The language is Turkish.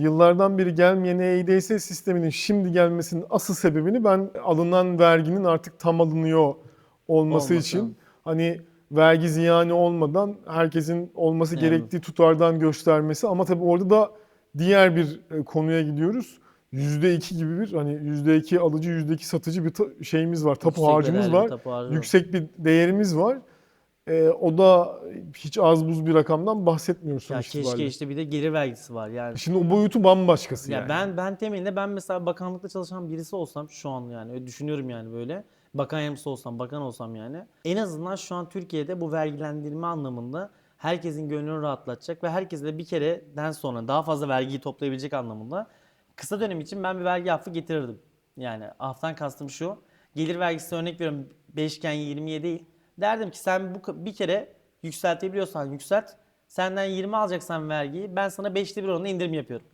Yıllardan beri gelmeyen EIDS sisteminin şimdi gelmesinin asıl sebebini ben alınan verginin artık tam alınıyor olması Olması. için hani vergi ziyanı olmadan herkesin olması Yani. gerektiği tutardan göstermesi ama tabii orada da diğer bir e, konuya gidiyoruz. %2 gibi bir hani %2 alıcı %2 satıcı bir ta- şeyimiz var, tapu Yüksek harcımız bedelli var. tapu harcı var. Yüksek bir değerimiz var. E, o da hiç az buz bir rakamdan bahsetmiyoruz Ya sonuç keşke itibariyle. işte bir de gelir vergisi var yani. Şimdi o boyutu bambaşkası Ya yani. ben ben temelinde ben mesela bakanlıkta çalışan birisi olsam şu an yani öyle düşünüyorum yani böyle. Bakan yardımcısı olsam, bakan olsam yani. En azından şu an Türkiye'de bu vergilendirme anlamında herkesin gönlünü rahatlatacak ve herkese de bir kereden sonra daha fazla vergiyi toplayabilecek anlamında kısa dönem için ben bir vergi affı getirirdim. Yani aftan kastım şu. Gelir vergisi örnek veriyorum 5 iken 20'ye değil. Derdim ki sen bu bir kere yükseltebiliyorsan yükselt. Senden 20 alacaksan vergiyi ben sana 5'te bir oranında indirim yapıyorum.